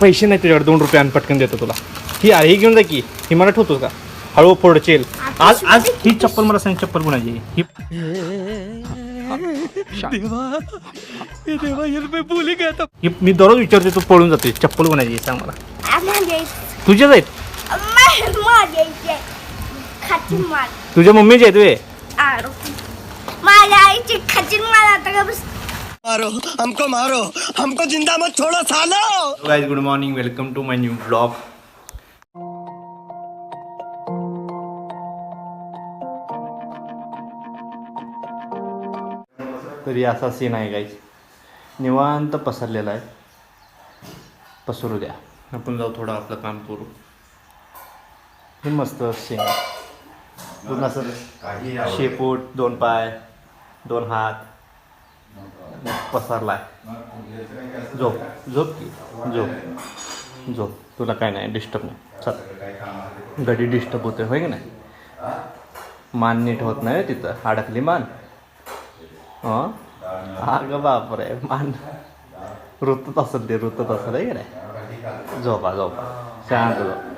पैसे नाही तुझ्याकडे दोन रुपये आणि पटकन देतो तुला. ही आहे ही घेऊन जा की. ही मला ठेवतोस का? हळू फोडचेल आज आज ही चप्पल मला सांग चप्पल कोणाची? ही ही मी दररोज विचारते तू पळून जाते. चप्पल कोणाची? सांग मला. तुझ्याच आहेत? तुझ्या मम्मीचे आहेत वे. माझ्या आईची खचीन मला आता का बस मारो हमको मारो हमको जिंदा मत छोड़ो सालो। Guys good morning welcome to my new blog तरी असा सीन आहे गाईज निवांत पसरलेला आहे. पसरू द्या. आपण जाऊ थोडं आपलं काम करू. हे मस्त सीन आहे. पूर्ण असं शेपूट दोन पाय दोन हात. पसरलाय. झोप झोप की झोप. झोप. तुला काय नाही डिस्टर्ब नाही. चल. गडी डिस्टर्ब होते होय की नाही? मान नीट होत नाही तिथं. अडकली मान. हां? अगं बापरे मान. रुतत असेल ते रुतत असेल आहे की नाही? झोपा झोपा. शांत झोप.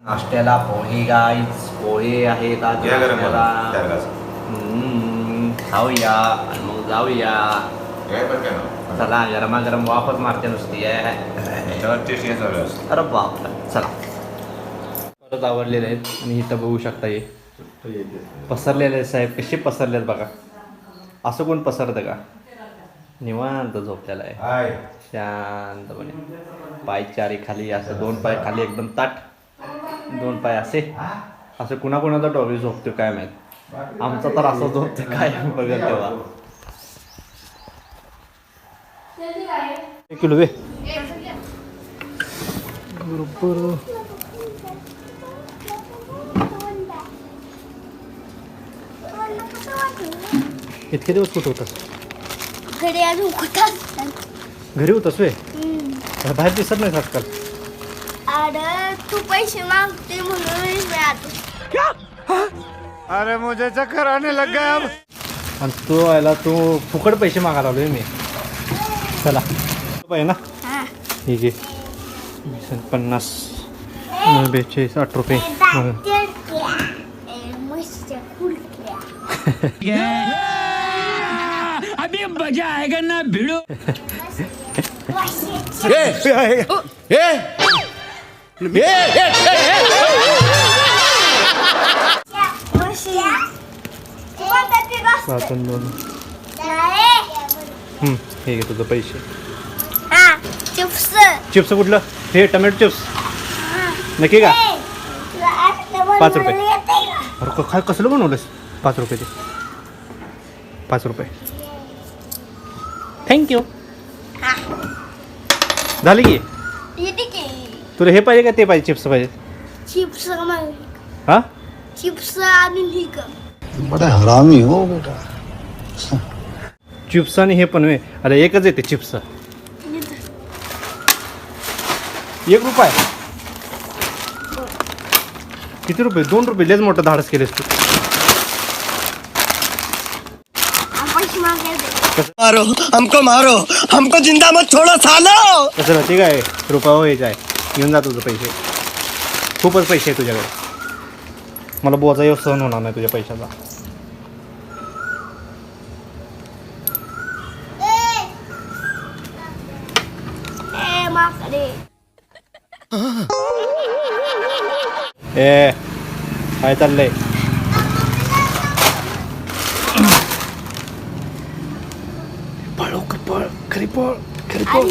नाश्त्याला पोहे गाईच पोहे आहेत आज गरम खाऊया आणि मग जाऊया काय पण काय चला वापस मारते नुसती आहे टेस्ट चालू असतं अरे बाप चला परत आवडलेले आहेत आणि इथं बघू शकता हे पसरलेले आहेत साहेब कसे पसरले आहेत बघा असं कोण पसरतं का निवांत झोपलेला आहे हाय शांतपणे पाय चारी खाली असं दोन पाय खाली एकदम ताट दोन पाय असे असं कुणाकुणाचा डॉगी झोपतो काय माहीत आमचा तर असं झोपतो काय बघत तेव्हा. एक किलो वे बरोबर. इतके दिवस कुठं होतास? घरी अजून कुठं घरी होतास वे बाहेर दिसत नाही आजकाल. अरे तू पैसे मागते म्हणून मी अरे मुझे चक्कर आने लग गया अब। आणि तो आला तू फुकट पैसे मागायला आलोय मी. चला. पाहिजे ना? हा. हे वीस आणि पन्नास बेचाळीस आठ रुपये. हं. मस्त वाचून दोन. हं, हे घे तुझं पैसे. चिप्स चिप्स कुठलं? हे टमॅटो चिप्स. नक्की का? पाच रुपये. अरे क- काय कसलं बनवलंस पाच रुपये ते पाच रुपये. थँक्यू झाली की? तुला हे पाहिजे का ते पाहिजे चिप्स पाहिजे? चिप्स हां? चिप्स आणि बड़ा हरामी हो बेटा. चिप्स आणि हे पण वे अरे एकच येते चिप्स. एक रुपये. किती रुपये? दोन रुपये. लेच मोठं धाडस केलेस तू. मारो हमको मारो. हमको जिंदा मत छोड़ो सालो. कसं ठीक आहे रुपया हो आहे घेऊन जा तुझं पैसे. खूपच पैसे आहे तुझ्याकडे. मला बोजा येऊ सहन होणार नाही तुझ्या पैशाचा. ए माकडे. ए काय चाललंय? पळ पळ. खरी पळ खरी पळ.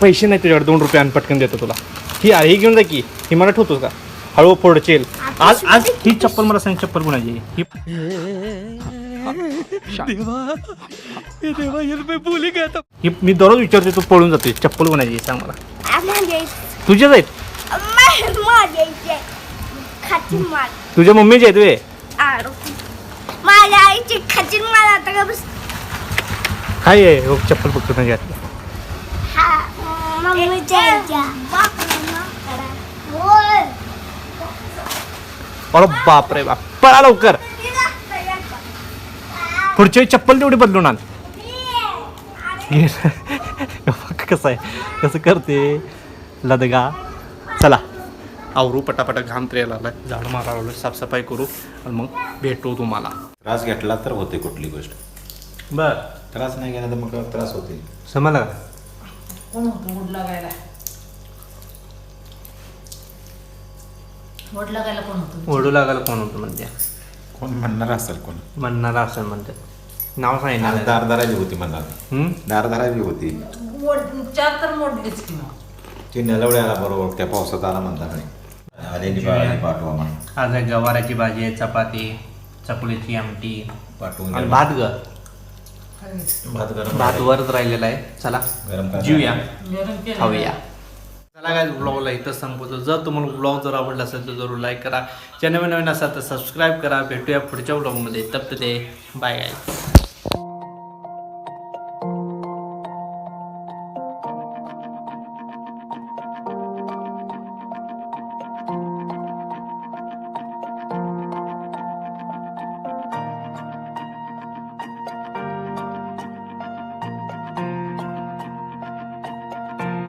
पैसे नाही तुझ्याकडे दोन रुपये आणि पटकन देतो तुला. ही आहे ही घेऊन जा की. ही मला ठेवतोस का? हळू फोडचेल आज आज ही चप्पल मला सांग चप्पल कोणाची आहे? ही ही मी दररोज विचारते तू पळून जाते. चप्पल कोणाची आहे? सांग मला. माझ्या तुझ्याच आहेत? माझ्या तुझ्या मम्मीचे आहेत वे. आरो माझ्या आईची खचीन मार आता का बस? काय आहे हो चप्पल बघतो नाही घातली हा मम्मीच्या आईच्या होय अरे बाप रे बाप. पळा लवकर. पुढच्या वेळी चप्पल तेवढी बदलून आण. कसं आहे. कसं करते. लदगा. चला. आवरू पटापटा घाम तरी यायला लागलाय. झाड मारा लागलोय. साफसफाई करू आणि मग भेटू तुम्हाला. त्रास घेतला तर होते कुठली गोष्ट. बर. त्रास नाही घेणार तर मग त्रास होते. समजला का वोट लागायला कोण होतं? ओढू लागायला कोण होतं म्हणते कोण म्हणणार असेल कोण? म्हणणारा असं म्हणते नाव सांगितलं दारदारा बी होती म्हणणार. हम्म? दारदारा बी होती. वोट चार तर मोडलीच किंवा ती नेलवडे आला बरोबर त्या पावसात आला म्हणता म्हणे आलेली बाळाली पाठवा म्हणून. आज आहे गवाराची भाजी आहे चपाती चकुलीची आमटी. पाठवून आणि द्या. भात ग. भात गरम भात वरच राहिलेला आहे. चला गरम करा. जीवया. गरम केलं. खाऊया. चला काय ब्लॉगला इथं संपवतो. जर तुम्हाला ब्लॉग जर आवडला असेल तर जरूर लाईक करा. चॅनल नवीन असाल तर सबस्क्राईब करा. भेटूया पुढच्या ब्लॉगमध्ये तप्त ते बाय गाय